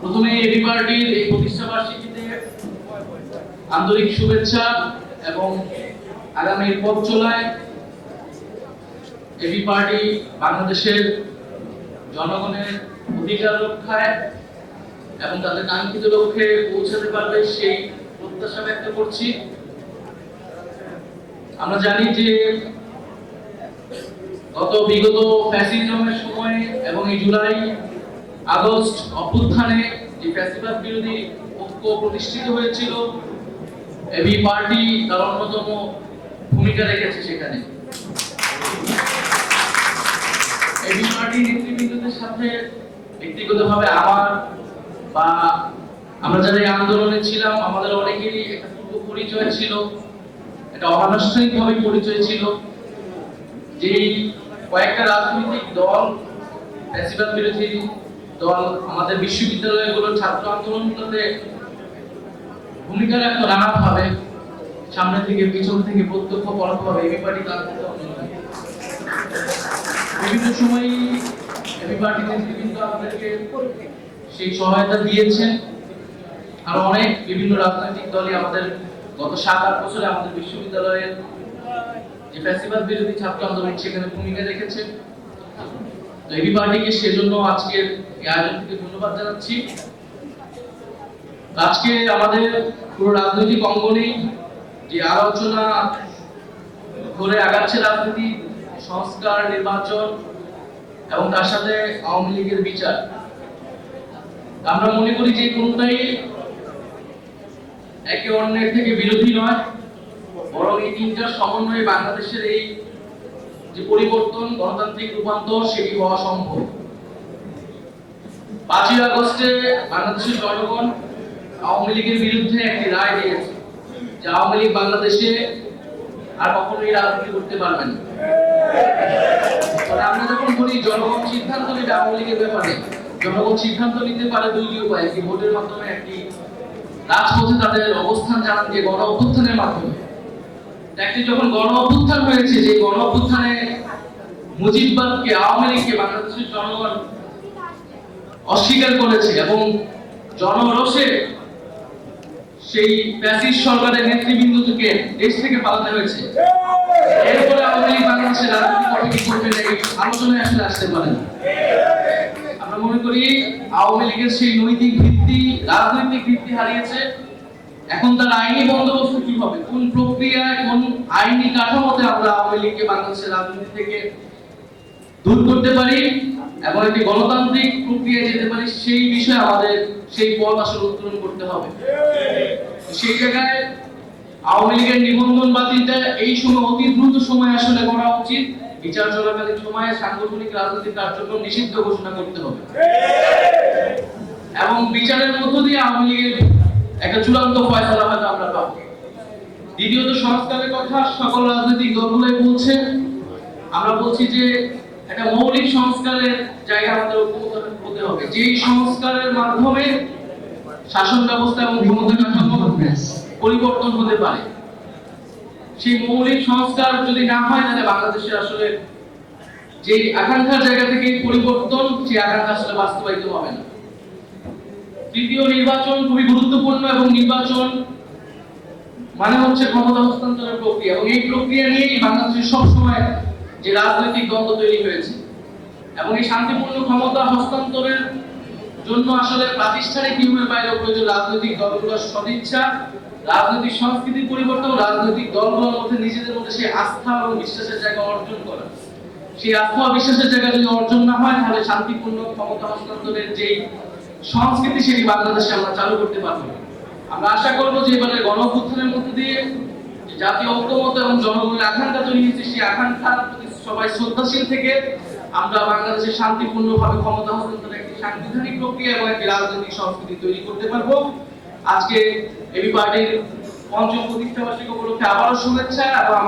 প্রথমে এবি পার্টির এই প্রতিষ্ঠা বার্ষিকীতে আন্তরিক শুভেচ্ছা এবং আগামী পথ চলায় এবি পার্টি বাংলাদেশের জনগণের অধিকার রক্ষায় এবং তাদের কাঙ্ক্ষিত লক্ষ্যে পৌঁছাতে পারবে সেই প্রত্যাশা ব্যক্ত করছি। আমরা জানি যে গত বিগত ফ্যাসিজমের সময় এবং এই জুলাই আগস্ট অভ্যুত্থানে যে ফ্যাসিবাদ বিরোধী ঐক্য প্রতিষ্ঠিত হয়েছিল। এবি পার্টি তার অন্যতম ভূমিকা রেখেছে সেখানে। এবি পার্টি নেতৃবৃন্দদের সাথে ব্যক্তিগতভাবে আমার বা আমরা যারা এই আন্দোলনে ছিলাম, আমাদের অনেকেরই একটা পূর্ব পরিচয় ছিল, একটা অনানুষ্ঠানিকভাবে পরিচয় ছিল। যে কয়েকটা রাজনৈতিক দল ফ্যাসিবাদ বিরোধী দল আমাদের বিশ্ববিদ্যালয়গুলোর ছাত্র আন্দোলনগুলোতে ভূমিকা রাখতো নানাভাবে সামনে থেকে পিছন থেকে প্রত্যক্ষ, পরোক্ষভাবে এবি পার্টি তার বিভিন্ন সময় এবি পার্টি নেতৃবৃন্দ আমাদেরকে সেই সহায়তা দিয়েছেন। আর অনেক বিভিন্ন রাজনৈতিক দলই আমাদের গত সাত, আট বছরে আমাদের বিশ্ববিদ্যালয়ের যে ফ্যাসিবাদ বিরোধী ছাত্র আন্দোলন, সেখানে ভূমিকা রেখেছে এবি পার্টিকে সেজন্য এই ধন্যবাদ জানাচ্ছি। আজকে আমাদের পুরো রাজনৈতিক অঙ্গনে যে আলোচনা আগাচ্ছে রাজনীতি, সংস্কার, নির্বাচন এবং তার সাথে আওয়ামী লীগের বিচার। আমরা মনে করি যে কোনটাই একে অন্যের থেকে বিরোধী নয়, বরং এই তিনটার সমন্বয়ে বাংলাদেশের এই যে পরিবর্তন, গণতান্ত্রিক রূপান্তর সেটি হওয়া সম্ভব। পাঁচই আগস্টে বাংলাদেশের জনগণ আওয়ামী লীগের বিরুদ্ধে একটি রায় দিয়েছে, যে আওয়ামী লীগ বাংলাদেশে আর কখনোই রাজনীতি করতে পারবে না। আমরা যখন বলি জনগণ সিদ্ধান্ত নেবে আওয়ামী লীগের ব্যাপারে, জনগণ সিদ্ধান্ত নিতে পারে দুইটি উপায়, একটি ভোটের মাধ্যমে, একটি রাজপথে তাদের অবস্থান জানান যে গণ অভ্যুত্থানের মাধ্যমে। একটি যখন গণ অভ্যুত্থান হয়েছে, যে গণ অভ্যুত্থানে মুজিববাদকে আওয়ামী লীগকে বাংলাদেশের জনগণ অস্বীকার করেছে এবং জনরোষে সেই প্যাসিস সরকারের নেতৃবৃন্দকে দেশ থেকে পালাতে হয়েছে। এরপরে আওয়ামী লীগ বাংলাদেশের রাজনীতি করবে কি আলোচনায় আসলে আসতে পারে আমরা মনে করি আওয়ামী লীগের সেই নৈতিক ভিত্তি, রাজনৈতিক ভিত্তি হারিয়েছে। এখন তার আইনি বন্দোবস্ত কি হবে? কোন প্রক্রিয়ায় কোন আইনি কাঠামোতে আমরা আওয়ামী লীগকে বাংলাদেশের রাজনীতি থেকে দূর করতে পারি এবং একটি গণতান্ত্রিক প্রক্রিয়ায় যেতে পারি, সেই বিষয়ে আমাদের সেই পথ আসলে উত্তোলন করতে হবে। সেই জায়গায় আওয়ামী লীগের নিবন্ধন বাতিলটা এই সময় অতি দ্রুত সময় আসলে করা উচিত। বিচার চলাকালীন সময়ে সাংগঠনিক রাজনৈতিক কার্যক্রম নিষিদ্ধ ঘোষণা করতে হবে। এবং বিচারের মধ্য দিয়ে আওয়ামী লীগের একটা চূড়ান্ত ফয়সালা হয়তো আমরা পাবো। দ্বিতীয়ত সংস্কারের কথা, সকল রাজনৈতিক দলগুলোই বলছে। আমরা বলছি যে একটা মৌলিক সংস্কারের জায়গা আমাদের হতে হবে। যেই সংস্কারের মাধ্যমে শাসন ব্যবস্থা এবং ক্ষমতা কাঠামো পরিবর্তন হতে পারে, সেই মৌলিক সংস্কার যদি না হয়, তাহলে বাংলাদেশের আসলে যে আকাঙ্ক্ষার জায়গা থেকে পরিবর্তন, সেই আকাঙ্ক্ষা আসলে বাস্তবায়িত হবে না। তৃতীয় নির্বাচন খুবই গুরুত্বপূর্ণ এবং নির্বাচন মানে হচ্ছে ক্ষমতা হস্তান্তরের প্রক্রিয়া। এবং এই প্রক্রিয়া নিয়েই বাংলাদেশে সবসময় যে রাজনৈতিক দ্বন্দ্ব তৈরি হয়েছে এবং এই শান্তিপূর্ণ ক্ষমতা হস্তান্তরের জন্য আসলে প্রাতিষ্ঠানিক নিয়মের বাইরে প্রয়োজন রাজনৈতিক দলগুলোর সদিচ্ছা, রাজনৈতিক সংস্কৃতির পরিবর্তন, রাজনৈতিক দলগুলোর মধ্যে নিজেদের মধ্যে সেই আস্থা এবং বিশ্বাসের জায়গা অর্জন করা সেই আস্থা বিশ্বাসের জায়গা যদি অর্জন না হয়, তাহলে শান্তিপূর্ণ ক্ষমতা হস্তান্তরের যেই সংস্কৃতি, সেটি বাংলাদেশে আমরা চালু করতে পারব। আমরা আশা করব যে এবারে গণ মধ্যে দিয়ে জাতীয় ঐক্যমত এবং জনগণের আকাঙ্ক্ষা তৈরি হয়েছে, সেই আকাঙ্ক্ষার প্রতি সবাই শ্রদ্ধাশীল থেকে আমরা বাংলাদেশে শান্তিপূর্ণভাবে ক্ষমতা হস্তান্তরের একটি সাংবিধানিক প্রক্রিয়া এবং একটি রাজনৈতিক সংস্কৃতি তৈরি করতে পারব। আজকে এবি পার্টির পঞ্চম প্রতিষ্ঠা বার্ষিকী উপলক্ষে আবারও শুভেচ্ছা এবং